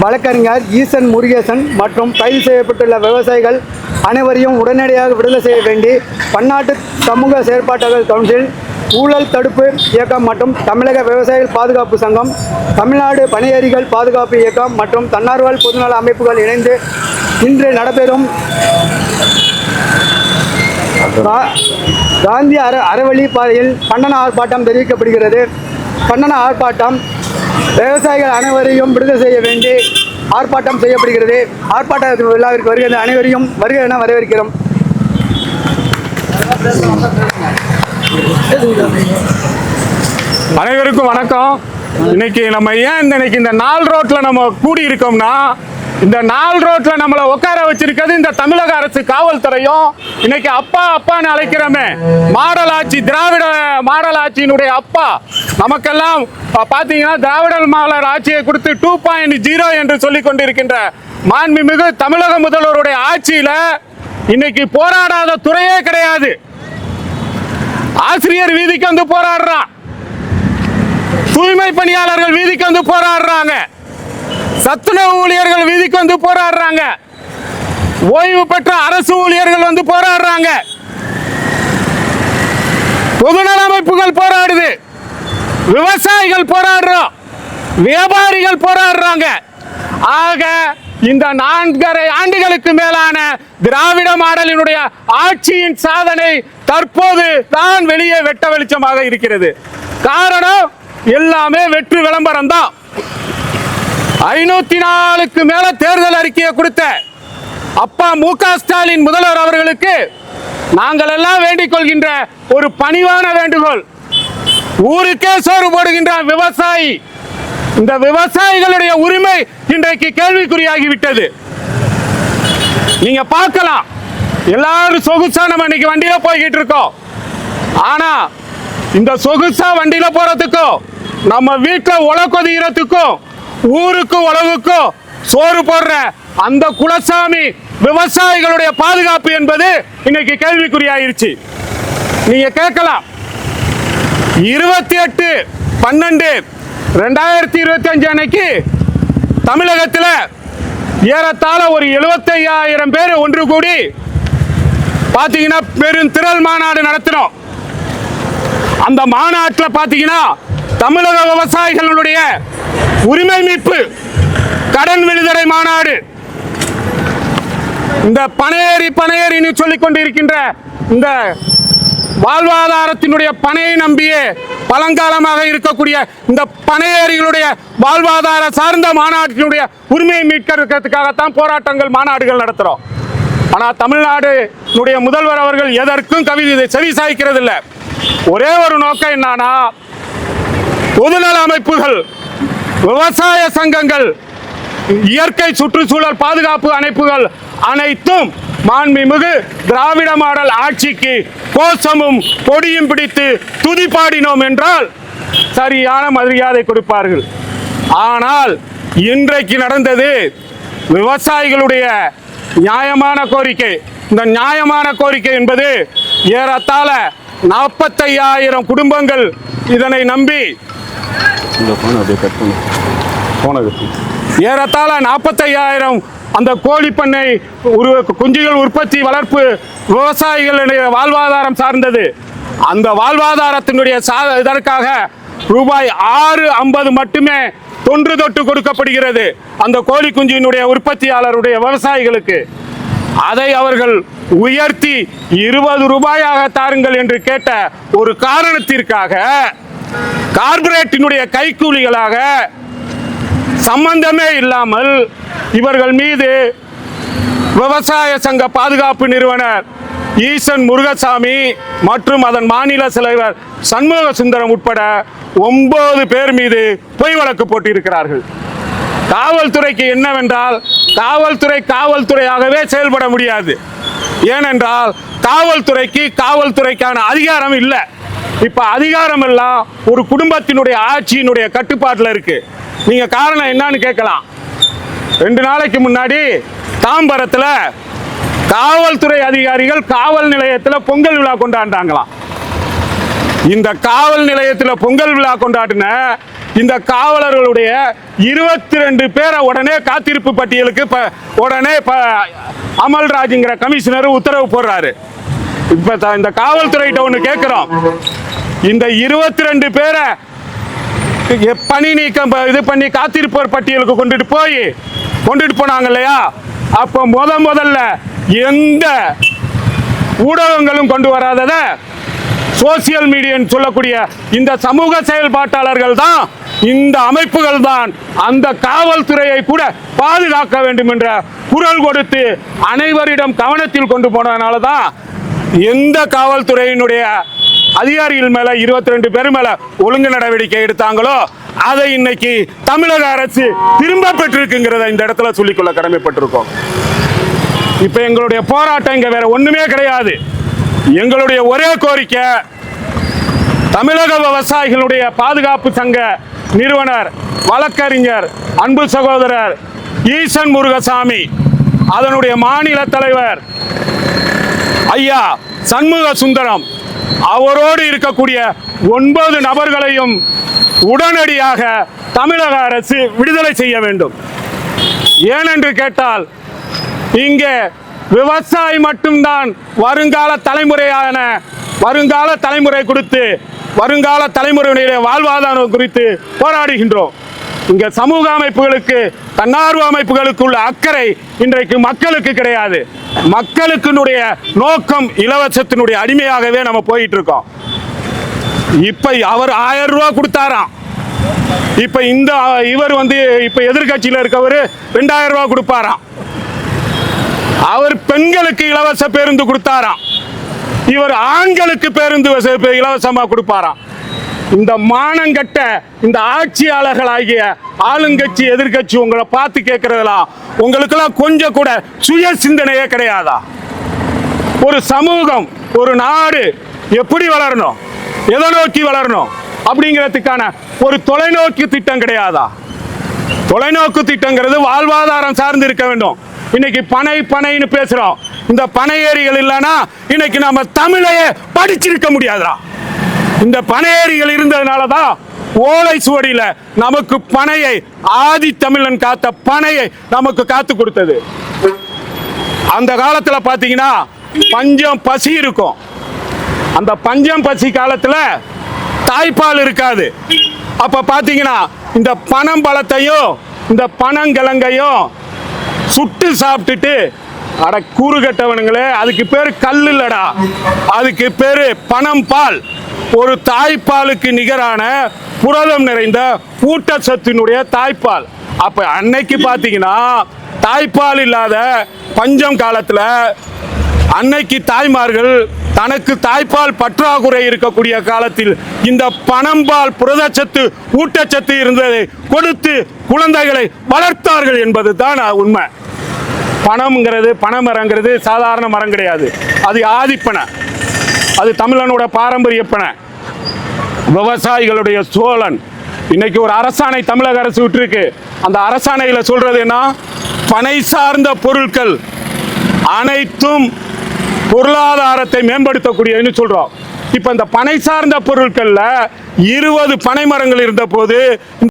வழக்கறிஞர் ஈசன் முருகேசன் மற்றும் கைது செய்யப்பட்டுள்ள விவசாயிகள் அனைவரையும் உடனடியாக விடுதலை செய்ய வேண்டி பன்னாட்டு சமூக செயற்பாட்டாளர் கவுன்சில் ஊழல் தடுப்பு இயக்கம் மற்றும் தமிழக விவசாயிகள் பாதுகாப்பு சங்கம் தமிழ்நாடு பணியேறிகள் பாதுகாப்பு இயக்கம் மற்றும் தன்னார்வல் பொதுநல அமைப்புகள் இணைந்து இன்று நடைபெறும் கா- காந்தி அற அறவழி பாதையில் கண்டன ஆர்ப்பாட்டம் தெரிவிக்கப்படுகிறது. கண்டன ஆர்ப்பாட்டம் விவசாயிகள் அனைவரையும் விடுதலை செய்ய வேண்டி ஆர்ப்பாட்டம் செய்யப்படுகிறது. ஆர்ப்பாட்ட விழாவிற்கு வருகிற அனைவரையும் வருக என வரவேற்கிறோம். அனைவருக்கும் வணக்கம். இன்னைக்கு நம்ம ஏன் இந்த இன்னைக்கு இந்த நாள் ரோட்ல நம்ம கூடி இருக்கோம்னா இந்த நாள் ரோட்ல நம்மளை உட்கார வச்சிருக்கிறது இந்த தமிழக அரசு காவல்துறையும். இன்னைக்கு அப்பா அப்பான்னு அழைக்கிறோமே. மாடல் ஆட்சி திராவிட மாடல் ஆட்சியினுடைய அப்பா. நமக்கெல்லாம் பாத்தீங்கன்னா திராவிட மாடல் ஆட்சியை கொடுத்து டூ பாயிண்ட் ஜீரோ என்று சொல்லி கொண்டிருக்கின்ற மாண்புமிகு தமிழக முதல்வருடைய ஆட்சியில இன்னைக்கு போராடாத துறையே கிடையாது. ஆசிரியர் வீதிக்கு வந்து போராடுறான். தூய்மை பணியாளர்கள் வீதிக்கு வந்து போராடுறாங்க. சத்துணவு ஊழியர்கள் வீதிக்கு வந்து போராடுறாங்க. ஓய்வு பெற்ற அரசு ஊழியர்கள் வந்து போராடுறாங்க. பொதுநல அமைப்புகள் போராடுது. விவசாயிகள் போராடுறோம். வியாபாரிகள் போராடுறாங்க. ஆக இந்த நான்கரை ஆண்டுகளுக்கு மேலான திராவிட மாடலினுடைய ஆட்சியின் சாதனை தற்போது தான் வெளியே வெட்ட வெளிச்சமாக இருக்கிறது. காரணம் எல்லாமே வெற்று விளம்பரம் தான் ஐநூத்தி நாலுக்கு மேல தேர்தல் அறிக்கையை கொடுத்த அப்பா மு ஸ்டாலின் முதல்வர் அவர்களுக்கு நாங்கள் எல்லாம் வேண்டிக் கொள்கின்ற ஒரு பணிவான வேண்டுகோள். ஊருக்கே சோறு போடுகின்ற விவசாயி. இந்த விவசாயிகளுடைய உரிமை இன்றைக்கு கேள்விக்குறியாகிவிட்டது. நீங்க பார்க்கலாம். எல்லாரும் சொகுசா நம்ம இன்னைக்கு வண்டியில போய்கிட்டு இருக்கோம். ஆனா இந்த சொகுசா வண்டியில போறதுக்கும் நம்ம வீட்டில் உல ஊருக்கும் உழவுக்கும் சோறு போடுற அந்த குலசாமி விவசாயிகளுடைய பாதுகாப்பு என்பது இன்னைக்கு கேள்விக்குறியாயிருச்சு. நீங்க கேட்கலாம். இருபத்தி எட்டு பன்னெண்டு ரெண்டாயிரத்தி இருபத்தி அஞ்சு அன்னைக்கு தமிழகத்தில் ஏறத்தாழ ஒரு எழுபத்தையாயிரம் பேர் ஒன்று கூடி பார்த்தீங்கன்னா பெரும் திரள் மாநாடு நடத்தினோம். அந்த மாநாட்டில் பார்த்தீங்கன்னா தமிழக விவசாயிகளுடைய உரிமை மீட்பு கடன் விடுதலை மாநாடு. இந்த பனையேறி பனையேறின்னு சொல்லிக் கொண்டிருக்கின்ற இந்த வாழ்வாதாரத்தினுடைய பனையை நம்பியே பழங்காலமாக இருக்கக்கூடிய இந்த பனையேறிகளுடைய வாழ்வாதார சார்ந்த மாநாட்டினுடைய உரிமையை மீட்கிறதுக்காகத்தான் போராட்டங்கள் மாநாடுகள் நடத்துகிறோம் ஆனால் தமிழ்நாடுனுடைய முதல்வர் அவர்கள் எதற்கும் கவிதை செவி சாய்க்கிறதில்ல ஒரே ஒரு நோக்கம் என்னன்னா பொதுநல அமைப்புகள் விவசாய சங்கங்கள் இயற்கை சுற்றுச்சூழல் பாதுகாப்பு அமைப்புகள் அனைத்தும் மாண்புமிகு திராவிட மாடல் ஆட்சிக்கு கோஷமும் கொடியும் பிடித்து துதிப்பாடினோம் என்றால் சரியான மரியாதை கொடுப்பார்கள். ஆனால் இன்றைக்கு நடந்தது விவசாயிகளுடைய நியாயமான கோரிக்கை. இந்த நியாயமான கோரிக்கை என்பது ஏறத்தாழ நாற்பத்தையாயிரம் குடும்பங்கள் இதனை நம்பி போனது ஏறத்தாழ நாற்பத்தையாயிரம் அந்த கோழி பண்ணை உரு குஞ்சுகள் உற்பத்தி வளர்ப்பு விவசாயிகளுடைய வாழ்வாதாரம் சார்ந்தது. அந்த வாழ்வாதாரத்தினுடைய சா இதற்காக ரூபாய் ஆறு ஐம்பது மட்டுமே தொன்று தொட்டு கொடுக்கப்படுகிறது அந்த கோழி குஞ்சினுடைய உற்பத்தியாளருடைய விவசாயிகளுக்கு. அதை அவர்கள் உயர்த்தி இருபது ரூபாயாக தாருங்கள் என்று கேட்ட ஒரு காரணத்திற்காக கார்பரேட்டினுடைய கைக்கூலிகளாக சம்பந்தமே இல்லாமல் இவர்கள் மீது விவசாய சங்க பாதுகாப்பு நிறுவனர் ஈசன் முருகசாமி மற்றும் அதன் மாநில தலைவர் சண்முக சுந்தரம் உட்பட ஒன்பது பேர் மீது பொய் வழக்கு போட்டிருக்கிறார்கள். காவல்துறைக்கு என்னவென்றால் காவல்துறை காவல்துறையாகவே செயல்பட முடியாது. ஏனென்றால் காவல்துறைக்கு காவல்துறைக்கான அதிகாரம் இல்லை. இப்ப அதிகாரம் எல்லாம் ஒரு குடும்பத்தினுடைய ஆட்சியினுடைய கட்டுப்பாட்டில் இருக்கு. நீங்க காரணம் என்னன்னு கேட்கலாம். ரெண்டு நாளைக்கு முன்னாடி தாம்பரத்தில் காவல்துறை அதிகாரிகள் காவல் நிலையத்தில் பொங்கல் விழா கொண்டாண்டாங்களாம் இந்த காவல் நிலையத்தில் பொங்கல் விழா கொண்டாடின இந்த காவலர்களுடைய இருபத்தி ரெண்டு பேரை உடனே காத்திருப்பு பட்டியலுக்கு இப்போ உடனே இப்போ அமல்ராஜுங்கிற கமிஷனர் உத்தரவு போடுறாரு. இப்ப இந்த காவல்துறைகிட்ட ஒன்று கேட்குறோம். இந்த இருபத்தி ரெண்டு பேரை எ- பணி நீக்கம் இது பண்ணி காத்திருப்போர் பட்டியலுக்கு கொண்டுட்டு போய் கொண்டுட்டு போனாங்க இல்லையா? அப்போ முத முதல்ல எந்த ஊடகங்களும் கொண்டு வராதத சோசியல் மீடியான்னு சொல்லக்கூடிய இந்த சமூக செயல்பாட்டாளர்கள் தான் இந்த அமைப்புகள் தான் அந்த காவல்துறையை கூட பாதுகாக்க வேண்டும் என்ற குரல் கொடுத்து அனைவரிடம் கவனத்தில் கொண்டு போனதுனால தான் எந்த காவல்துறையினுடைய அதிகாரிகள் மேல இருபத்தி ரெண்டு பேர் மேல ஒழுங்கு நடவடிக்கை எடுத்தாங்களோ அதை இன்னைக்கு தமிழக அரசு திரும்ப பெற்றிருக்குங்கிறத இந்த இடத்துல சொல்லிக்கொள்ள கடமைப்பட்டிருக்கோம். இப்ப எங்களுடைய போராட்டம் இங்க வேற ஒண்ணுமே கிடையாது. எங்களுடைய ஒரே கோரிக்கை தமிழக விவசாயிகளுடைய பாதுகாப்பு சங்க நிறுவனர் வழக்கறிஞர் அன்பு சகோதரர் ஈசன் முருகசாமி அதனுடைய மாநில தலைவர் ஐயா சண்முக சுந்தரம் அவரோடு இருக்கக்கூடிய ஒன்பது நபர்களையும் உடனடியாக தமிழக அரசு விடுதலை செய்ய வேண்டும். ஏனென்று கேட்டால் இங்கே விவசாயி மட்டும்தான் வருங்கால தலைமுறையான வருங்கால தலைமுறை கொடுத்து வருங்கால தலைமுறையினுடைய வாழ்வாதாரம் குறித்து போராடுகின்றோம். இங்க சமூக அமைப்புகளுக்கு தன்னார்வ அமைப்புகளுக்கு உள்ள அக்கறை இன்றைக்கு மக்களுக்கு கிடையாது. மக்களுக்குனுடைய நோக்கம் இலவசத்தினுடைய அடிமையாகவே நம்ம போயிட்டு இருக்கோம் இப்ப அவர் ஆயிரம் ரூபா கொடுத்தாராம். இப்ப இந்த இவர் வந்து இப்ப எதிர்கட்சியில் இருக்கவர் ரெண்டாயிரம் ரூபா கொடுப்பாராம். அவர் பெண்களுக்கு இலவச பேருந்து கொடுத்தாராம். இவர் ஆண்களுக்கு பேருந்து இலவசமா கொடுப்பாராம். இந்த மானங்கட்ட இந்த ஆட்சியாளர்களாகிய ஆளுங்கட்சி எதிர்க்கட்சி உங்களை பார்த்து கேட்கறதெல்லாம் உங்களுக்கெல்லாம் கொஞ்சம் கூட சுய சிந்தனையே கிடையாதா? ஒரு சமூகம் ஒரு நாடு எப்படி வளரணும்? எதை நோக்கி வளரணும்? அப்படிங்கிறதுக்கான ஒரு தொலைநோக்கு திட்டம் கிடையாதா? தொலைநோக்கு திட்டங்கிறது வாழ்வாதாரம் சார்ந்து இருக்க வேண்டும். இன்னைக்கு பனை பனைன்னு பேசுறோம். இந்த பனை ஏரிகள் இல்லைன்னா இன்னைக்கு நம்ம தமிழையே படிச்சிருக்க முடியாதா இந்த பனை இருந்ததுனால தான் ஓலை சுவடியில நமக்கு பனையை ஆதி தமிழன் காத்த பனையை நமக்கு காத்து கொடுத்தது. அந்த காலத்துல பாத்தீங்கன்னா பஞ்சம் பசி இருக்கும். அந்த பஞ்சம் பசி காலத்துல தாய்ப்பால் இருக்காது. அப்ப பாத்தீங்கன்னா இந்த பனம் பழத்தையும் இந்த பனங்கிழங்கையும் சுட்டு சாப்பிட்டுட்டு அட கூறு கட்டவனுங்களே அதுக்கு பேர் கல் இல்லடா அதுக்கு பேரு பனம் பால். ஒரு தாய்ப்பாலுக்கு நிகரான புரதம் நிறைந்த ஊட்டச்சத்தினுடைய தாய்ப்பால். அப்ப அன்னைக்கு பாத்தீங்கன்னா தாய்ப்பால் இல்லாத பஞ்சம் காலத்துல அன்னைக்கு தாய்மார்கள் தனக்கு தாய்ப்பால் பற்றாக்குறை இருக்கக்கூடிய காலத்தில் இந்த பணம்பால் புரதச்சத்து ஊட்டச்சத்து இருந்ததை கொடுத்து குழந்தைகளை வளர்த்தார்கள் என்பது தான் உண்மை. பணம்ங்கிறது பனைமரங்கிறது சாதாரண மரம் கிடையாது. அது ஆதிப்பனை. அது தமிழனோட பாரம்பரிய பிணை. விவசாயிகளுடைய சோழன். இன்னைக்கு ஒரு அரசாணை தமிழக அரசு விட்டுருக்கு. அந்த அரசாணையில் சொல்றது என்ன? பனை சார்ந்த பொருட்கள் அனைத்தும் பொருளாதாரத்தை மேம்படுத்தக்கூடியதுன்னு சொல்றோம். இப்போ இந்த பனை சார்ந்த பொருட்களில் இருபது பனை மரங்கள் இருந்த போது